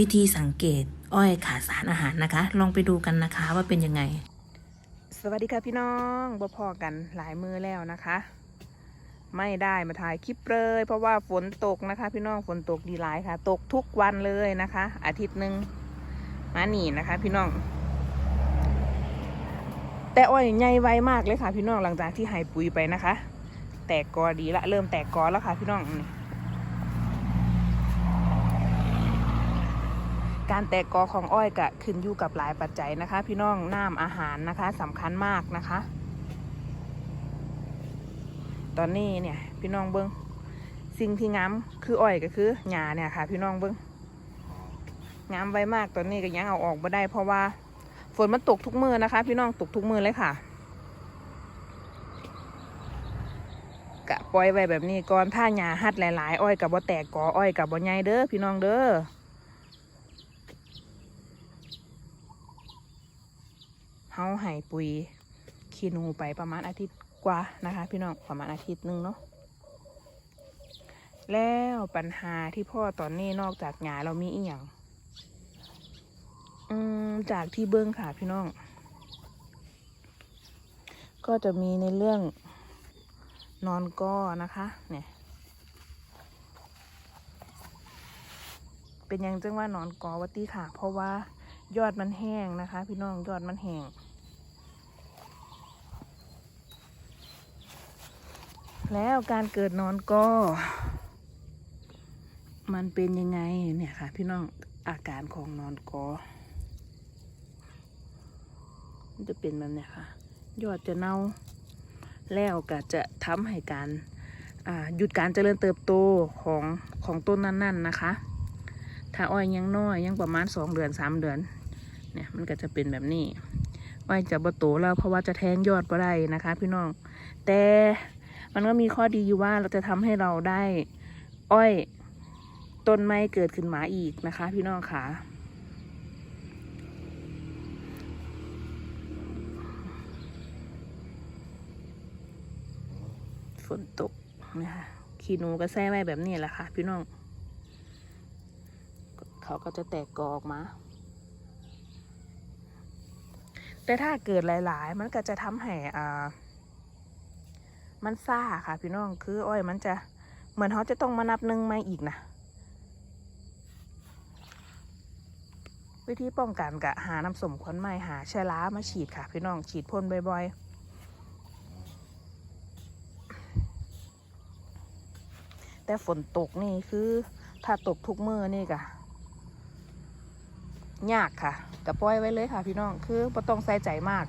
วิธีสังเกตอ้อยขาดสารอาหารนะคะ ลองไปดูกันนะคะว่าเป็นยังไง สวัสดีค่ะพี่น้องบ่พอกันหลายมือแล้วนะคะ ไม่ได้มาถ่ายคลิปเลย เพราะว่าฝนตกนะคะ พี่น้องฝนตกดีหลายค่ะ ตกทุกวันเลยนะคะ อาทิตย์หนึ่งมาหนีนะคะ พี่น้อง แต่อ้อยใหญ่ไวมากเลยค่ะ พี่น้องหลังจากที่หายปุ๋ยไปนะคะ แตกกอดีละเริ่มแตกกอแล้วค่ะ พี่น้อง การแตกกอของอ้อยกะขึ้นอยู่กับหลายปัจจัยนะคะ พี่น้องน้ำอาหารนะคะสำคัญมากนะคะ ตอนนี้เนี่ยพี่น้องเบิงสิ่งที่งามคืออ้อยก็คือหญ้าเนี่ยค่ะ พี่น้องเบิงงามไวมากตอนนี้ก็ยังเอาออกมาได้ เพราะว่าฝนมันตกทุกมือนะคะ พี่น้องตกทุกมือเลยค่ะกะปล่อยไว้แบบนี้ก่อนถ้าหญ้าหัดหลายๆ อ้อยกับบ่แตกกออ้อยกับบ่ใหญ่เด้อพี่น้องเด้อ เฮาให้ปุ๋ยขี้นูไปประมาณอาทิตย์กว่านะคะ พี่น้องประมาณอาทิตย์หนึงเนาะแล้วปัญหาที่พ่อตอนนี้นอกจากหญ้าเรามีอีกอย่างอืมจากที่เบิ้องค่ะพี่น้อง ก็จะมีในเรื่องนอนก้อนะคะ เนี่ย เป็นยังจังว่านอนกอวัตตีค่ะ เพราะว่ายอดมันแห้งนะคะ พี่น้องยอดมันแห้ง แล้วการเกิดนอนก้อมันเป็นยังไงเนี่ยค่ะ พี่น้องอาการของนอนกอมันจะเป็นแบบเนี้ยค่ะ ยอดจะเน่า แล้วก็จะทำให้การหยุดการเจริญเติบโตของของต้นนั้นๆนนะคะ ถ้าอ้อยยังน้อยยังประมาณสองเดือนสามเดือน เนี่ยมันก็จะเป็นแบบนี้อ้อยจะบ่โตแล้วเพราะว่าจะแทงยอดบ่ได้นะคะ พี่น้อง แต่ มันก็มีข้อดีอยู่ว่าเราจะทำให้เราได้อ้อยต้นไม้เกิดขึ้นมาอีกนะคะ พี่น้องค่ะฝนตกนะคะขี้หนูก็แซ่ไว้แบบนี้แหละค่ะ พี่น้อง เขาก็จะแตกกอออกมา แต่ถ้าเกิดหลาย ๆ มันก็จะทำให้อ่า มันซ่าค่ะพี่น้องคืออ้อยมันจะเหมือนเขาจะต้องมานับหนึ่งไม่อีกนะวิธีป้องกันกะหาน้ำสมควันไม้หาเชื้อรามาฉีดค่ะ พี่น้องฉีดพ่นบ่อยๆ แต่ฝนตกนี่คือ ถ้าตกทุกมือนี่กะยากค่ะกะปล่อยไว้เลยค่ะ พี่น้องคือบ่ต้องใส่ใจมาก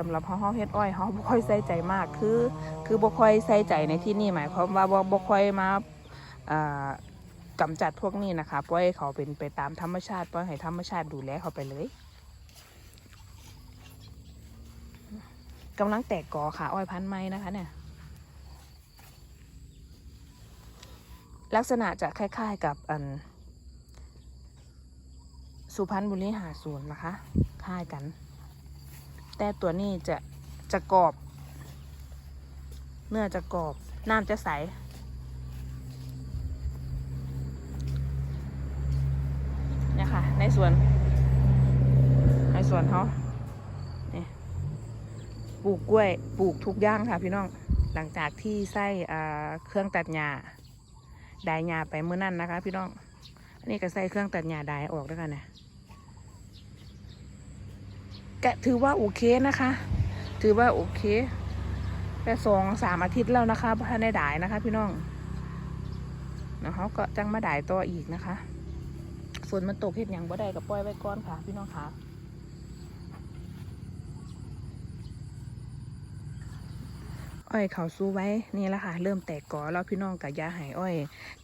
สำหรับเฮาเฮาเฮ็ดอ้อยเฮาบ่ค่อยใส่ใจมากคือ คือบ่ค่อยใส่ใจในที่นี่หมายความว่าบ่บ่ค่อยมาอ่ากำจัดพวกนี้นะคะปล่อยเขาเป็นไปตามธรรมชาติปล่อยให้ธรรมชาติดูแลเขาไปเลยกำลังแตกกอค่ะอ้อยพันธุ์ไม้นะคะเนี่ยลักษณะจะคล้ายๆกับอันสุพรรณบุรีหาศูนนะคะคล้ายกัน แต่ตัวนี้จะจะกรอบ เนื้อจะกรอบ น้ำจะใส เนี่ยค่ะ ในส่วน ในส่วนเขาเนี่ยปลูกกล้วย ปลูกทุกอย่างค่ะพี่น้อง หลังจากที่ใส่เครื่องตัดหญ้าได้หญ้าไปเมื่อนั้นนะคะ พี่น้อง อันนี้ก็ใส่เครื่องตัดหญ้าได้ออกแล้วกันนะ ก็ถือว่าโอเคนะคะ ถือว่าโอเคแต่สองสามอาทิตย์แล้วนะคะพระในได้นะคะ พี่น้องแล้วเขาก็จังมาได้ต่ออีกนะคะฝนมันตกเห็ดหยังบ่ได้กับปล่อยไว้ก่อนค่ะ พี่น้องค่ะอ้อยเขาสู้ไว้นี่แหละค่ะ เริ่มแตกกอแล้วพี่น้องกับยาหายอ้อย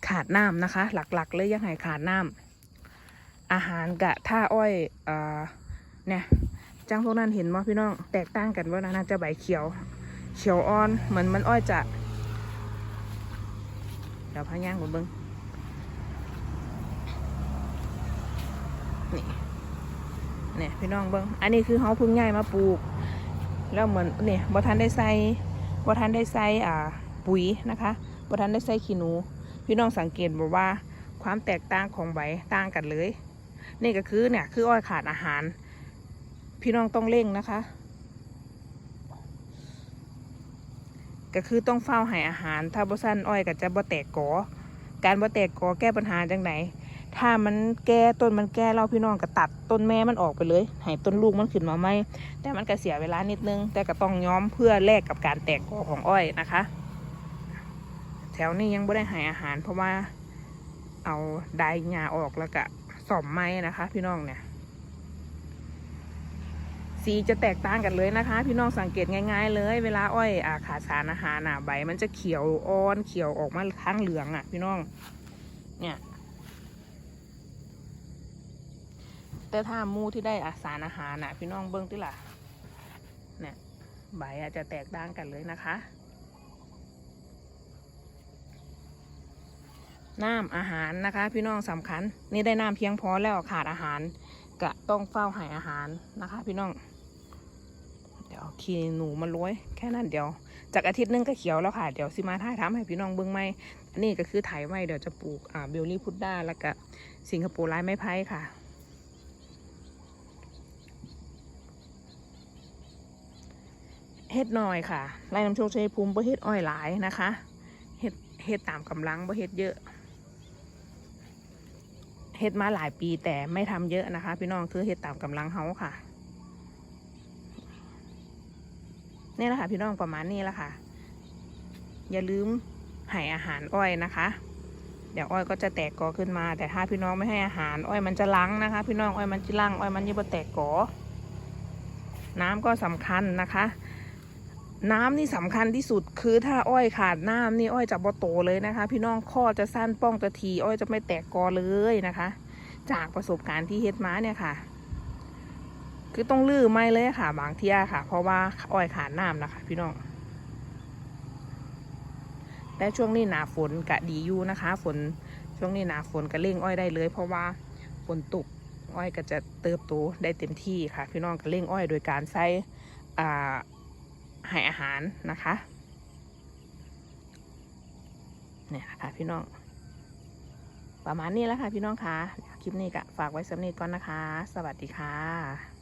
ขาดน้ำนะคะ หลักๆ เลยยังหายขาดน้ำอาหารกะถ้าอ้อยเอ่อเนี่ย จังพวกนั้นเห็นมั้พี่น้องแตกต่างกันว่าน่าจะใบเขียว เขียวอ่อนเหมือนมันอ้อยจะเดี๋ยวพะย่างบนเบิ้งนี่เนี่ยพี่น้องเบิ้งอันนี้คือเขาพิ่งง่ายมาปลูก แล้วเหมือนเนี่ยบ่ทันได้ใส่บ่ทันได้ใส่อ่าปุ๋ยนะคะบ่ทันได้ใส่ขี้หนู พี่น้องสังเกตบอกว่าความแตกต่างของใบต่างกันเลย นี่ก็คือเนี่ยคืออ้อยขาดอาหาร พี่น้องต้องเร่งนะคะ ก็คือต้องเฝ้าให้อาหาร ถ้าบ่สั้นอ้อยก็จะบ่แตกกอการบ่แตกกอแก้ปัญหาจังไหนถ้ามันแก่ต้นมันแก่เราพี่น้องก็ตัดต้นแม่มันออกไปเลยให้ต้นลูกมันขึ้นมาใหม่แต่มันก็เสียเวลานิดนึง แต่ก็ต้องย้อมเพื่อแลกกับการแตกกอของอ้อยนะคะ แถวนี้ยังไม่ได้ให้อาหารเพราะว่าเอาไดหญ้าออกแล้วก็สอมไม้นะคะ พี่น้องเนี่ย สีจะแตกต่างกันเลยนะคะ พี่น้องสังเกตง่ายๆเลย เวลาอ้อยอาขาดสารอาหารอะใบ มันจะเขียวอ่อนเขียวออกมาข้างเหลืองอะ พี่น้อง เนี่ยแต่ถ้ามูที่ได้อาสารอาหารน่ะ พี่น้องเบิ้งติล่ะเนี่ยใบอาจจะแตกต่างกันเลยนะคะ น้ำอาหารนะคะ พี่น้องสำคัญ นี่ได้น้ำเพียงพอแล้วขาดอาหารก็ต้องเฝ้าให้อาหารนะคะ พี่น้อง ขี้หนูมาล้วยแค่นั้นเดียว จากอาทิตย์นึงก็เขียวแล้วค่ะเดี๋ยวสิมาถ่ายทำให้พี่น้องเบิ้องไหมอันนี้ก็คือไถไว้เดี๋ยวจะปลูกอ่าเบลลี่พุดด้าแล้วก็สิงคโปร์ไร้ไม้ไผ่ค่ะเฮ็ดน่อยค่ะไร่น้ำโชคชัยภูมิบ่เฮ็ดอ้อยหลายนะคะเฮ็ดเฮ็ดตามกำลังบ่เฮ็ดเยอะเฮ็ดมาหลายปีแต่ไม่ทำเยอะนะคะ พี่น้องคือเฮ็ดตามกำลังเฮาค่ะ นี่แหละค่ะพี่น้องประมาณนี้แหละค่ะ อย่าลืมให้อาหารอ้อยนะคะ เดี๋ยวอ้อยก็จะแตกกอขึ้นมา แต่ถ้าพี่น้องไม่ให้อาหารอ้อยมันจะลังนะคะ พี่น้องอ้อยมันจะลังอ้อยมันยังบ่แตกกอน้ำก็สำคัญนะคะ น้ำนี่สำคัญที่สุดคือถ้าอ้อยขาดน้ำนี่อ้อยจะบ่โตเลยนะคะ พี่น้องข้อจะสั้นป้องจะทีอ้อยจะไม่แตกกอเลยนะคะ จากประสบการณ์ที่เฮ็ดมาเนี่ยค่ะ คือต้องลื้อไม่เลยค่ะ บางเที่ยค่ะ เพราะว่าอ้อยขาดน้ำนะคะ พี่น้องแต่ช่วงนี้หนาฝนกะดีอยู่นะคะ ฝนช่วงนี้หนาฝนก็เร่งอ้อยได้เลย เพราะว่าฝนตกอ้อยก็จะเติบโตได้เต็มที่ค่ะ พี่น้องก็เร่งอ้อยโดยการใช้อ่ให้อาหารนะคะเนี่ยนะคะพี่น้อง ประมาณนี้แล้วค่ะพี่น้องคะคลิปนี้ก็ฝากไว้สำเนีก่อนนะคะ สวัสดีค่ะ